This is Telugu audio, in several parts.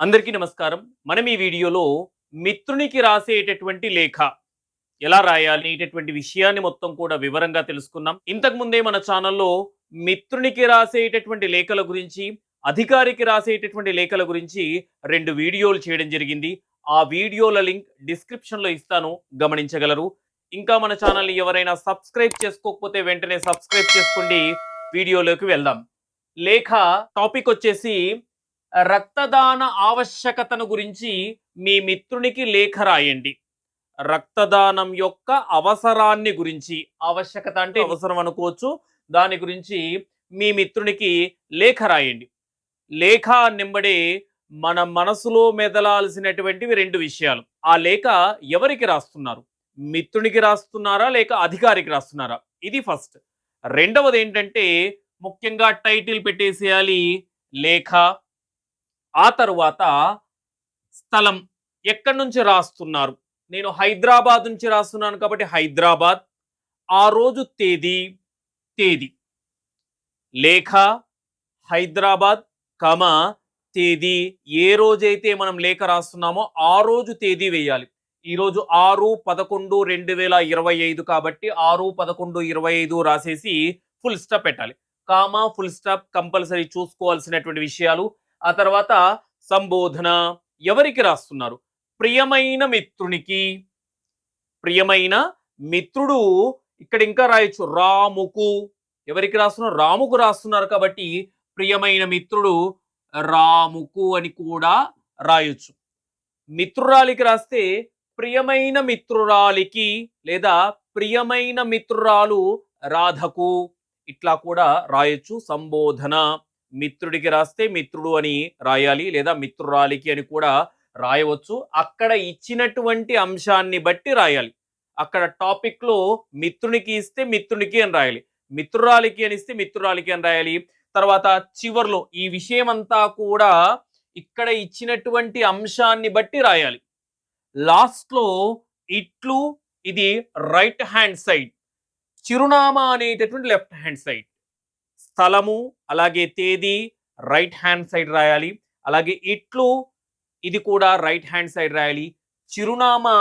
అందరికీ నమస్కారం. మనం ఈ వీడియోలో మిత్రునికి రాసేటటువంటి లేఖ ఎలా రాయాలనేటటువంటి విషయాన్ని మొత్తం కూడా వివరంగా తెలుసుకున్నాం ఇంతకుముందే మన ఛానల్లో మిత్రునికి రాసేటటువంటి లేఖల గురించి అధికారికి రాసేటటువంటి లేఖల గురించి రెండు వీడియోలు చేయడం జరిగింది. ఆ వీడియోల లింక్ డిస్క్రిప్షన్లో ఇస్తాను గమనించగలరు. ఇంకా మన ఛానల్ని ఎవరైనా సబ్స్క్రైబ్ చేసుకోకపోతే వెంటనే సబ్స్క్రైబ్ చేసుకోండి వీడియోలోకి వెళ్దాం. లేఖ టాపిక్ వచ్చేసి రక్తదాన ఆవశ్యకతను గురించి మీ మిత్రునికి లేఖ రాయండి. రక్తదానం యొక్క అవసరాన్ని గురించి ఆవశ్యకత అంటే అవసరం అనుకోవచ్చు. దాని గురించి మీ మిత్రునికి లేఖ రాయండి. లేఖ నింబడే మన మనసులో మెదలాల్సినటువంటివి రెండు విషయాలు. ఆ లేఖ ఎవరికి రాస్తున్నారు? మిత్రునికి రాస్తున్నారా? లేక అధికారికి రాస్తున్నారా? ఇది ఫస్ట్. రెండవది ఏంటంటే ముఖ్యంగా టైటిల్ పెట్టేసేయాలి లేఖ. ఆ తర్వాత స్థలం ఎక్కడి నుంచి రాస్తున్నారు? నేను హైదరాబాద్ నుంచి రాస్తున్నాను కాబట్టి హైదరాబాద్. ఆ రోజు తేదీ తేదీ. లేఖ హైదరాబాద్ కమ తేదీ. ఏ రోజైతే మనం లేఖ రాస్తున్నామో ఆ రోజు తేదీ వేయాలి. ఈరోజు ఆరు పదకొండు రెండు వేల ఇరవై ఐదు కాబట్టి ఆరు పదకొండు ఇరవై ఐదు రాసేసి ఫుల్ స్టాప్ పెట్టాలి. కామా ఫుల్ స్టాప్ కంపల్సరీ చూసుకోవాల్సినటువంటి విషయాలు ఆ తర్వాత సంబోధన ఎవరికి రాస్తున్నారు? ప్రియమైన మిత్రునికి. ప్రియమైన మిత్రుడు ఇక్కడ ఇంకా రాయొచ్చు. రాముకు. ఎవరికి రాస్తున్నారు? రాముకు రాస్తున్నారు కాబట్టి ప్రియమైన మిత్రుడు రాముకు అని కూడా రాయొచ్చు. మిత్రురాలికి రాస్తే ప్రియమైన మిత్రురాలికి లేదా ప్రియమైన మిత్రురాలు రాధకు ఇట్లా కూడా రాయొచ్చు. సంబోధన. మిత్రుడికి రాస్తే మిత్రుడు అని రాయాలి లేదా మిత్రురాలికి అని కూడా రాయవచ్చు. అక్కడ ఇచ్చినటువంటి అంశాన్ని బట్టి రాయాలి. అక్కడ టాపిక్లో మిత్రునికి ఇస్తే మిత్రునికి అని రాయాలి. మిత్రురాలికి అని ఇస్తే మిత్రురాలికి అని రాయాలి. తర్వాత చివర్లో ఈ విషయం అంతా కూడా ఇక్కడ ఇచ్చినటువంటి అంశాన్ని బట్టి రాయాలి. లాస్ట్లో ఇట్లు ఇది రైట్ హ్యాండ్ సైడ్. చిరునామా అనేటటువంటి లెఫ్ట్ హ్యాండ్ సైడ్. స్థలము అలాగే తేదీ రైట్ హ్యాండ్ సైడ్ రాయాలి. అలాగే ఇట్లు ఇది కూడా రైట్ హ్యాండ్ సైడ్ రాయాలి. చిరునామా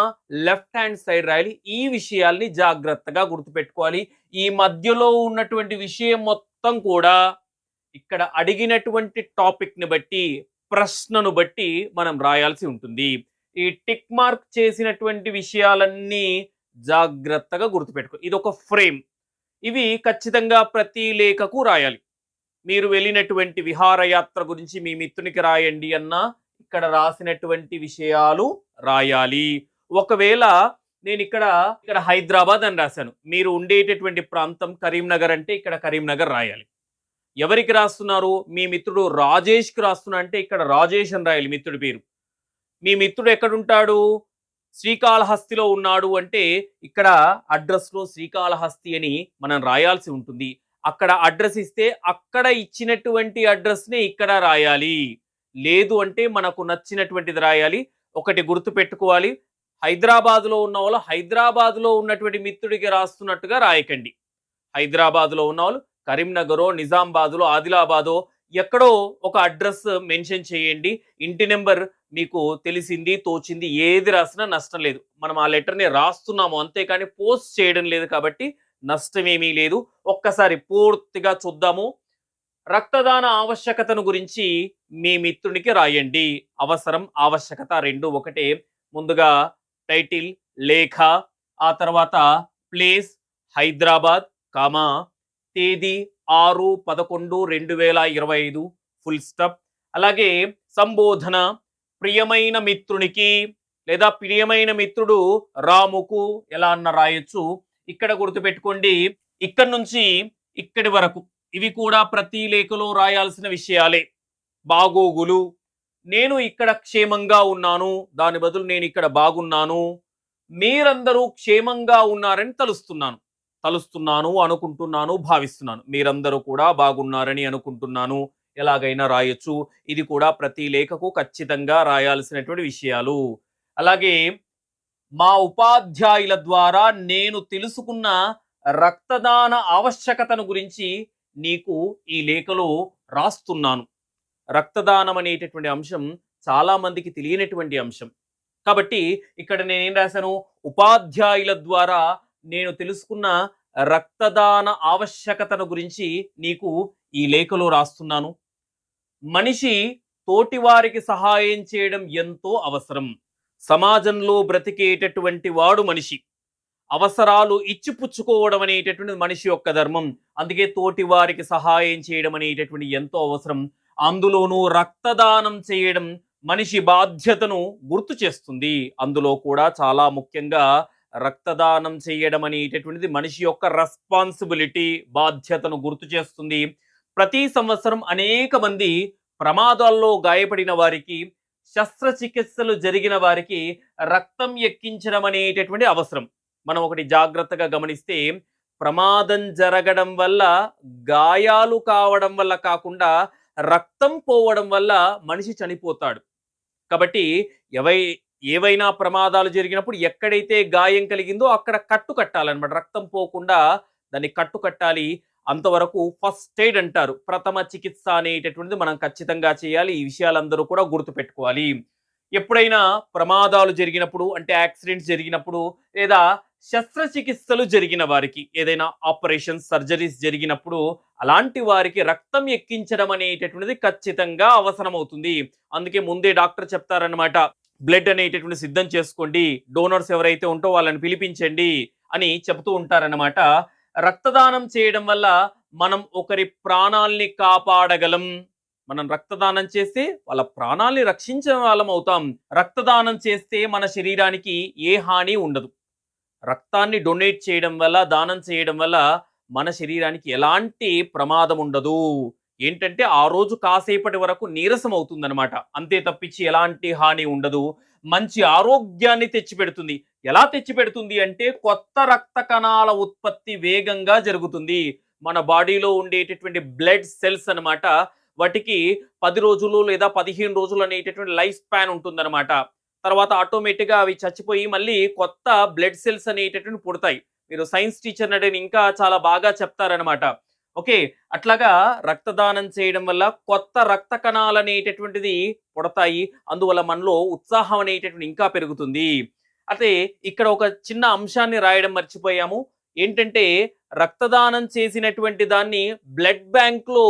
లెఫ్ట్ హ్యాండ్ సైడ్ రాయాలి. ఈ విషయాల్ని జాగ్రత్తగా గుర్తుపెట్టుకోవాలి. ఈ మధ్యలో ఉన్నటువంటి విషయం మొత్తం కూడా ఇక్కడ అడిగినటువంటి టాపిక్ని బట్టి ప్రశ్నను బట్టి మనం రాయాల్సి ఉంటుంది. ఈ టిక్ మార్క్ చేసినటువంటి విషయాలన్నీ జాగ్రత్తగా గుర్తుపెట్టుకో. ఇది ఒక ఫ్రేమ్ ఇవి ఖచ్చితంగా ప్రతి లేఖకు రాయాలి. మీరు వెళ్ళినటువంటి విహారయాత్ర గురించి మీ మిత్రునికి రాయండి అన్న ఇక్కడ రాసినటువంటి విషయాలు రాయాలి. ఒకవేళ నేను ఇక్కడ ఇక్కడ హైదరాబాద్ అని రాశాను. మీరు ఉండేటటువంటి ప్రాంతం కరీంనగర్ అంటే ఇక్కడ కరీంనగర్ రాయాలి. ఎవరికి రాస్తున్నారు? మీ మిత్రుడు రాజేష్కి రాస్తున్నా అంటే ఇక్కడ రాజేష్ అని రాయాలి మిత్రుడి పేరు. మీ మిత్రుడు ఎక్కడుంటాడు? శ్రీకాళహస్తిలో ఉన్నాడు అంటే ఇక్కడ అడ్రస్లో శ్రీకాళహస్తి అని మనం రాయాల్సి ఉంటుంది. అక్కడ అడ్రస్ ఇస్తే అక్కడ ఇచ్చినటువంటి అడ్రస్ని ఇక్కడ రాయాలి. లేదు అంటే మనకు నచ్చినటువంటిది రాయాలి. ఒకటి గుర్తు పెట్టుకోవాలి. హైదరాబాద్లో ఉన్న వాళ్ళు హైదరాబాద్లో ఉన్నటువంటి మిత్రుడికి రాస్తున్నట్టుగా రాయకండి. హైదరాబాద్లో ఉన్న వాళ్ళు కరీంనగరో నిజామాబాద్లో ఆదిలాబాదో ఎక్కడో ఒక అడ్రస్ మెన్షన్ చేయండి. ఇంటి నెంబర్ మీకు తెలిసింది తోచింది ఏది రాసినా నష్టం లేదు. మనం ఆ లెటర్ని రాస్తున్నాము అంతేకాని పోస్ట్ చేయడం లేదు కాబట్టి నష్టమేమీ లేదు. ఒక్కసారి పూర్తిగా చూద్దాము. రక్తదాన ఆవశ్యకతను గురించి మీ మిత్రునికి రాయండి. అవసరం ఆవశ్యకత రెండు ఒకటే. ముందుగా టైటిల్ లేఖ ఆ తర్వాత ప్లేస్ హైదరాబాద్ కామా తేదీ ఆరు పదకొండు రెండు వేల ఇరవై ఐదు ఫుల్ స్టాప్. అలాగే సంబోధన ప్రియమైన మిత్రునికి లేదా ప్రియమైన మిత్రుడు రాముకు ఎలా అన్న రాయొచ్చు. ఇక్కడ గుర్తుపెట్టుకోండి ఇక్కడ నుంచి ఇక్కడి వరకు ఇవి కూడా ప్రతి లేఖలో రాయాల్సిన విషయాలే. బాగోగులు. నేను ఇక్కడ క్షేమంగా ఉన్నాను దాని బదులు నేను ఇక్కడ బాగున్నాను. మీరందరూ క్షేమంగా ఉన్నారని తలుస్తున్నాను. తలుస్తున్నాను అనుకుంటున్నాను భావిస్తున్నాను. మీరందరూ కూడా బాగున్నారని అనుకుంటున్నాను. ఎలాగైనా రాయొచ్చు. ఇది కూడా ప్రతి లేఖకు ఖచ్చితంగా రాయాల్సినటువంటి విషయాలు. అలాగే మా ఉపాధ్యాయుల ద్వారా నేను తెలుసుకున్న రక్తదాన ఆవశ్యకతను గురించి నీకు ఈ లేఖలో రాస్తున్నాను. రక్తదానం అనేటటువంటి అంశం చాలామందికి తెలియనటువంటి అంశం. కాబట్టి ఇక్కడ నేనేం రాశాను? ఉపాధ్యాయుల ద్వారా నేను తెలుసుకున్న రక్తదాన ఆవశ్యకతను గురించి నీకు ఈ లేఖలో రాస్తున్నాను. మనిషి తోటివారికి సహాయం చేయడం ఎంతో అవసరం. సమాజంలో బ్రతికేటటువంటి వాడు మనిషి. అవసరాలు ఇచ్చిపుచ్చుకోవడం అనేటటువంటిది మనిషి యొక్క ధర్మం. అందుకే తోటి వారికి సహాయం చేయడం అనేటటువంటి ఎంతో అవసరం. అందులోనూ రక్తదానం చేయడం మనిషి బాధ్యతను గుర్తు చేస్తుంది. అందులో కూడా చాలా ముఖ్యంగా రక్తదానం చేయడం అనేటటువంటిది మనిషి యొక్క రెస్పాన్సిబిలిటీ బాధ్యతను గుర్తు చేస్తుంది. ప్రతి సంవత్సరం అనేక మంది ప్రమాదాల్లో గాయపడిన వారికి శస్త్రచికిత్సలు జరిగిన వారికి రక్తం ఎక్కించడం అనేటటువంటి అవసరం. మనం ఒకటి జాగ్రత్తగా గమనిస్తే ప్రమాదం జరగడం వల్ల గాయాలు కావడం వల్ల కాకుండా రక్తం పోవడం వల్ల మనిషి చనిపోతాడు. కాబట్టి ఎవై ఏవైనా ప్రమాదాలు జరిగినప్పుడు ఎక్కడైతే గాయం కలిగిందో అక్కడ కట్టు కట్టాలన్నమాట. రక్తం పోకుండా దాన్ని కట్టు కట్టాలి అంతవరకు ఫస్ట్ ఎయిడ్ అంటారు. ప్రథమ చికిత్స అనేటటువంటిది మనం ఖచ్చితంగా చేయాలి. ఈ విషయాలందరూ కూడా గుర్తుపెట్టుకోవాలి. ఎప్పుడైనా ప్రమాదాలు జరిగినప్పుడు అంటే యాక్సిడెంట్స్ జరిగినప్పుడు లేదా శస్త్రచికిత్సలు జరిగిన వారికి ఏదైనా ఆపరేషన్ సర్జరీస్ జరిగినప్పుడు అలాంటి వారికి రక్తం ఎక్కించడం అనేటటువంటిది ఖచ్చితంగా అవసరమవుతుంది. అందుకే ముందే డాక్టర్ చెప్తారనమాట బ్లడ్ అనేటటువంటి సిద్ధం చేసుకోండి. డోనర్స్ ఎవరైతే ఉంటో వాళ్ళని పిలిపించండి అని చెబుతూ ఉంటారన్నమాట. రక్తదానం చేయడం వల్ల మనం ఒకరి ప్రాణాల్ని కాపాడగలం. మనం రక్తదానం చేస్తే వాళ్ళ ప్రాణాల్ని రక్షించిన వాళ్ళం అవుతాం. రక్తదానం చేస్తే మన శరీరానికి ఏ హాని ఉండదు. రక్తాన్ని డొనేట్ చేయడం వల్ల దానం చేయడం వల్ల మన శరీరానికి ఎలాంటి ప్రమాదం ఉండదు. ఏంటంటే ఆ రోజు కాసేపటి వరకు నీరసం అవుతుందనమాట అంతే తప్పించి ఎలాంటి హాని ఉండదు. మంచి ఆరోగ్యాన్ని తెచ్చిపెడుతుంది. ఎలా తెచ్చిపెడుతుంది అంటే కొత్త రక్త కణాల ఉత్పత్తి వేగంగా జరుగుతుంది. మన బాడీలో ఉండేటటువంటి బ్లడ్ సెల్స్ అన్నమాట వాటికి పది రోజులు లేదా పదిహేను రోజులు అనేటటువంటి లైఫ్ స్పాన్ ఉంటుందన్నమాట. తర్వాత ఆటోమేటిక్గా అవి చచ్చిపోయి మళ్ళీ కొత్త బ్లడ్ సెల్స్ అనేటటువంటి పుడతాయి. మీరు సైన్స్ టీచర్ అంటే ఇంకా చాలా బాగా చెప్తారనమాట ఓకే అట్లాగా రక్తదానం చేయడం వల్ల కొత్త రక్త కణాలు అనేటటువంటిది పుడతాయి. అందువల్ల మనలో ఉత్సాహం అనేటటువంటి ఇంకా పెరుగుతుంది. అయితే ఇక్కడ ఒక చిన్న అంశాన్ని రాయడం మర్చిపోయాము. ఏంటంటే రక్తదానం చేసినటువంటి దాన్ని బ్లడ్ బ్యాంక్లో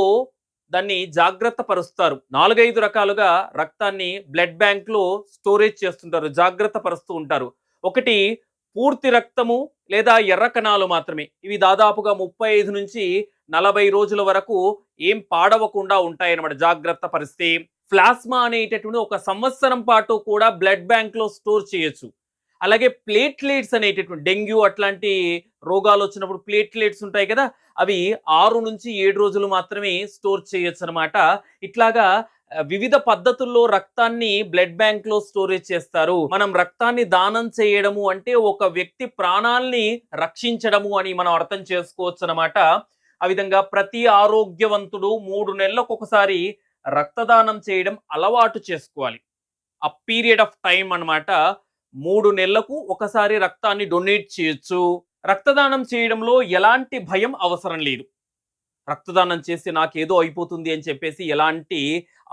దాన్ని జాగ్రత్త పరుస్తారు. నాలుగైదు రకాలుగా రక్తాన్ని బ్లడ్ బ్యాంక్లో స్టోరేజ్ చేస్తుంటారు జాగ్రత్త పరుస్తూ ఉంటారు. ఒకటి పూర్తి రక్తము లేదా ఎర్ర కణాలు మాత్రమే. ఇవి దాదాపుగా ముప్పై ఐదు నుంచి నలభై రోజుల వరకు ఏం పాడవకుండా ఉంటాయన్నమాట. జాగ్రత్త పరిస్తే ప్లాస్మా అనేటటువంటి ఒక సంవత్సరం పాటు కూడా బ్లడ్ బ్యాంక్లో స్టోర్ చేయొచ్చు. అలాగే ప్లేట్లెట్స్ అనేటటువంటి డెంగ్యూ అట్లాంటి రోగాలు వచ్చినప్పుడు ప్లేట్లెట్స్ ఉంటాయి కదా అవి ఆరు నుంచి ఏడు రోజులు మాత్రమే స్టోర్ చేయొచ్చు అనమాట ఇట్లాగా వివిధ పద్ధతుల్లో రక్తాన్ని బ్లడ్ బ్యాంక్లో స్టోరేజ్ చేస్తారు. మనం రక్తాన్ని దానం చేయడము అంటే ఒక వ్యక్తి ప్రాణాల్ని రక్షించడము అని మనం అర్థం చేసుకోవచ్చు అనమాట ఆ విధంగా ప్రతి ఆరోగ్యవంతుడు మూడు నెలలకు ఒకసారి రక్తదానం చేయడం అలవాటు చేసుకోవాలి. ఆ పీరియడ్ ఆఫ్ టైం అన్నమాట. మూడు నెలలకు ఒకసారి రక్తాన్ని డొనేట్ చేయొచ్చు. రక్తదానం చేయడంలో ఎలాంటి భయం అవసరం లేదు. రక్తదానం చేస్తే నాకేదో అయిపోతుంది అని చెప్పేసి ఎలాంటి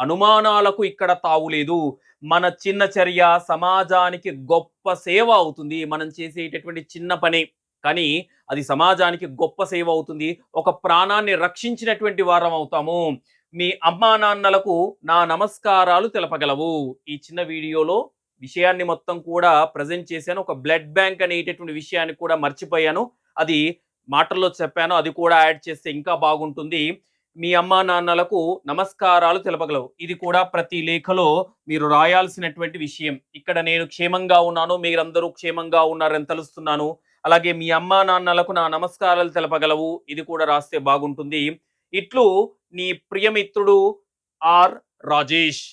అనుమానాలకు ఇక్కడ తావులేదు మన చిన్న చర్య సమాజానికి గొప్ప సేవ అవుతుంది. మనం చేసేటటువంటి చిన్న పని. కానీ అది సమాజానికి గొప్ప సేవ అవుతుంది. ఒక ప్రాణాన్ని రక్షించినటువంటి వారం అవుతాము. మీ అమ్మా నాన్నలకు నా నమస్కారాలు తెలపగలవు. ఈ చిన్న వీడియోలో విషయాన్ని మొత్తం కూడా ప్రజెంట్ చేశాను. ఒక బ్లడ్ బ్యాంక్ అనేటటువంటి విషయాన్ని కూడా మర్చిపోయాను. అది మాటల్లో చెప్పాను. అది కూడా యాడ్ చేస్తే ఇంకా బాగుంటుంది. మీ అమ్మా నాన్నలకు నమస్కారాలు తెలపగలవు. ఇది కూడా ప్రతి లేఖలో మీరు రాయాల్సినటువంటి విషయం. ఇక్కడ నేను క్షేమంగా ఉన్నాను మీరందరూ క్షేమంగా ఉన్నారని తెలుస్తున్నాను. అలాగే మీ అమ్మా నాన్నలకు నా నమస్కారాలు తెలపగలవు. ఇది కూడా రాస్తే బాగుంటుంది. ఇట్లు నీ ప్రియమిత్రుడు ఆర్ రాజేష్.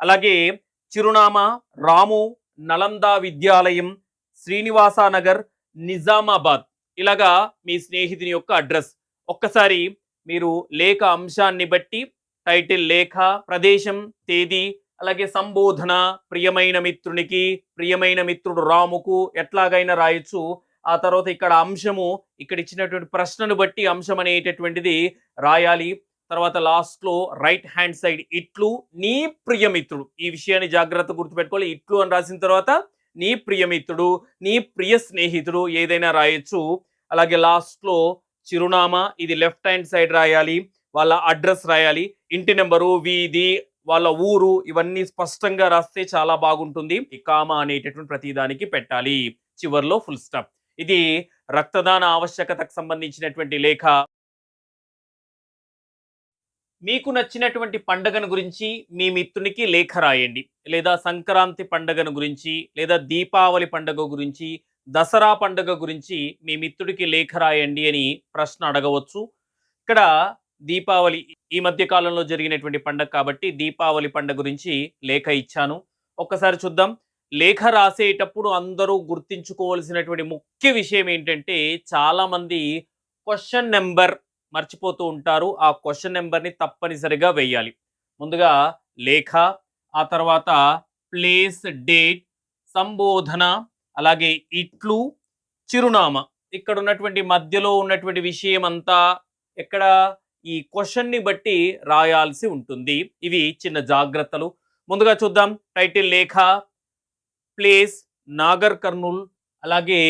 అలాగే చిరునామా రాము నలంద విద్యాలయం శ్రీనివాసానగర్ నిజామాబాద్. ఇలాగా మీ స్నేహితుని యొక్క అడ్రస్. ఒక్కసారి మీరు లేఖ అంశాన్ని బట్టి టైటిల్ లేఖ ప్రదేశం తేదీ అలాగే సంబోధన ప్రియమైన మిత్రునికి ప్రియమైన మిత్రుడు రాముకు ఎట్లాగైనా రాయొచ్చు. ఆ తర్వాత ఇక్కడ అంశము ఇక్కడ ఇచ్చినటువంటి ప్రశ్నను బట్టి అంశం అనేటటువంటిది రాయాలి. తర్వాత లాస్ట్లో రైట్ హ్యాండ్ సైడ్ ఇట్లు నీ ప్రియమిత్రుడు ఈ విషయాన్ని జాగ్రత్త గుర్తుపెట్టుకోవాలి. ఇట్లు అని రాసిన తర్వాత నీ ప్రియమిత్రుడు నీ ప్రియ స్నేహితుడు ఏదైనా రాయొచ్చు. అలాగే లాస్ట్లో చిరునామా ఇది లెఫ్ట్ హ్యాండ్ సైడ్ రాయాలి వాళ్ళ అడ్రస్ రాయాలి ఇంటి నెంబరు వీధి వాళ్ళ ఊరు ఇవన్నీ స్పష్టంగా రాస్తే చాలా బాగుంటుంది. ఈ కామా అనేటటువంటి ప్రతిదానికి పెట్టాలి. చివర్లో ఫుల్ స్టాప్. ఇది రక్తదాన ఆవశ్యకతకు సంబంధించినటువంటి లేఖ. మీకు నచ్చినటువంటి పండగను గురించి మీ మిత్రునికి లేఖ రాయండి. లేదా సంక్రాంతి పండగను గురించి లేదా దీపావళి పండగ గురించి దసరా పండుగ గురించి మీ మిత్రుడికి లేఖ రాయండి అని ప్రశ్న అడగవచ్చు. ఇక్కడ దీపావళి ఈ మధ్య కాలంలో జరిగినటువంటి పండుగ కాబట్టి దీపావళి పండుగ గురించి లేఖ ఇచ్చాను. ఒక్కసారి చూద్దాం. లేఖ రాసేటప్పుడు అందరూ గుర్తించుకోవాల్సినటువంటి ముఖ్య విషయం ఏంటంటే చాలామంది క్వశ్చన్ నెంబర్ మర్చిపోతూ ఉంటారు. ఆ క్వశ్చన్ నెంబర్ని తప్పనిసరిగా వేయాలి. ముందుగా లేఖ ఆ తర్వాత ప్లేస్ డేట్ సంబోధన అలాగే ఇట్లు చిరునామా. ఇక్కడ ఉన్నటువంటి మధ్యలో ఉన్నటువంటి విషయం అంతా ఇక్కడ ఈ క్వశ్చన్ని బట్టి రాయాల్సి ఉంటుంది. ఇవి చిన్న జాగ్రత్తలు. ముందుగా చూద్దాం. టైటిల్ లేఖ ప్లేస్ నాగర్ కర్నూల్ అలాగే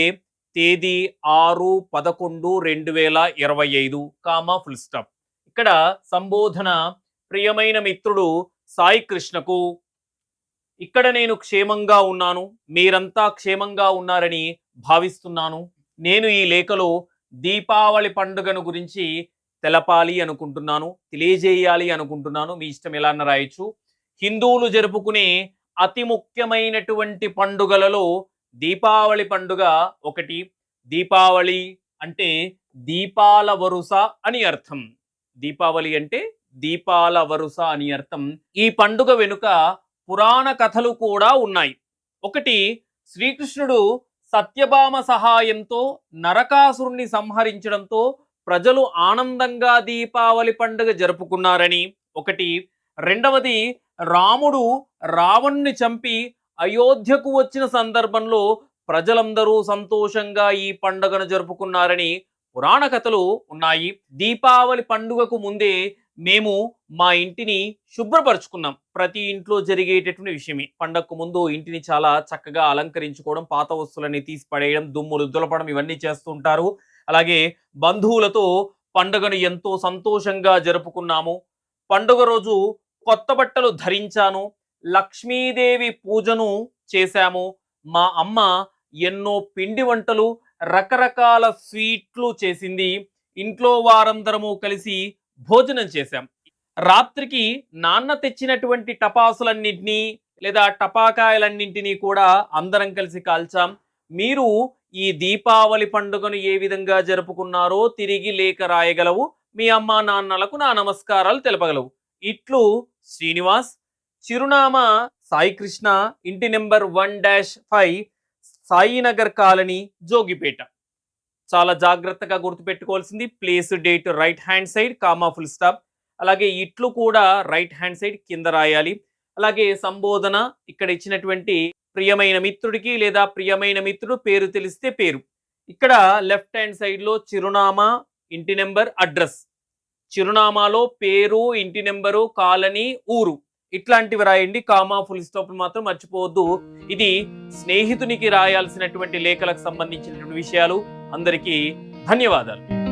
తేదీ ఆరు పదకొండు రెండు వేల ఇరవై ఐదు కామా ఫుల్ స్టాప్. ఇక్కడ సంబోధన ప్రియమైన మిత్రుడు సాయి కృష్ణకు ఇక్కడ నేను క్షేమంగా ఉన్నాను మీరంతా క్షేమంగా ఉన్నారని భావిస్తున్నాను. నేను ఈ లేఖలో దీపావళి పండుగను గురించి తెలపాలి అనుకుంటున్నాను తెలియజేయాలి అనుకుంటున్నాను. మీ ఇష్టం ఎలా అన్న రాయొచ్చు. హిందువులు జరుపుకునే అతి ముఖ్యమైనటువంటి పండుగలలో దీపావళి పండుగ ఒకటి. దీపావళి అంటే దీపాల వరుస అని అర్థం. దీపావళి అంటే దీపాల వరుస అని అర్థం. ఈ పండుగ వెనుక పురాణ కథలు కూడా ఉన్నాయి. ఒకటి శ్రీకృష్ణుడు సత్యభామ సహాయంతో నరకాసురుణ్ణి సంహరించడంతో ప్రజలు ఆనందంగా దీపావళి పండుగ జరుపుకున్నారని. ఒకటి రెండవది రాముడు రావణ్ణి చంపి అయోధ్యకు వచ్చిన సందర్భంలో ప్రజలందరూ సంతోషంగా ఈ పండుగను జరుపుకున్నారని పురాణ కథలు ఉన్నాయి. దీపావళి పండుగకు ముందే మేము మా ఇంటిని శుభ్రపరచుకున్నాం. ప్రతి ఇంట్లో జరిగేటటువంటి విషయమే. పండగకు ముందు ఇంటిని చాలా చక్కగా అలంకరించుకోవడం పాత వస్తువులని తీసి పడేయడం దుమ్ములు దులపడం ఇవన్నీ చేస్తుంటారు అలాగే బంధువులతో పండుగను ఎంతో సంతోషంగా జరుపుకున్నాము. పండుగ రోజు కొత్త బట్టలు ధరించాను. లక్ష్మీదేవి పూజను చేశాము. మా అమ్మ ఎన్నో పిండి వంటలు రకరకాల స్వీట్లు చేసింది. ఇంట్లో వారందరము కలిసి భోజనం చేశాం. రాత్రికి నాన్న తెచ్చినటువంటి టపాసులన్నింటినీ లేదా టపాకాయలన్నింటినీ కూడా అందరం కలిసి కాల్చాం. మీరు ఈ దీపావళి పండుగను ఏ విధంగా జరుపుకున్నారో తిరిగి లేఖ రాయగలవు. మీ అమ్మా నాన్నలకు నా నమస్కారాలు తెలపగలవు. ఇట్లు శ్రీనివాస్ చిరునామా సాయి కృష్ణ ఇంటి number one dash five Sainagar colony Jogipet. చాలా జాగ్రత్తగా గుర్తుపెట్టుకోవాల్సింది. Place date right hand side comma full stop. అలాగే ఇట్లు కూడా రైట్ హ్యాండ్ సైడ్ కింద రాయాలి. అలాగే సంబోధన ఇక్కడ ఇచ్చినటువంటి ప్రియమైన మిత్రుడికి లేదా ప్రియమైన మిత్రుడు పేరు తెలిస్తే పేరు. ఇక్కడ లెఫ్ట్ హ్యాండ్ సైడ్లో చిరునామా ఇంటి నెంబర్ అడ్రస్. చిరునామాలో పేరు ఇంటి నెంబరు కాలనీ ఊరు. ఇట్లాంటివి రాయండి. కామా ఫుల్ స్టాప్ మాత్రం మర్చిపోవద్దు. ఇది స్నేహితునికి రాయాల్సినటువంటి లేఖలకు సంబంధించినటువంటి విషయాలు. అందరికీ ధన్యవాదాలు.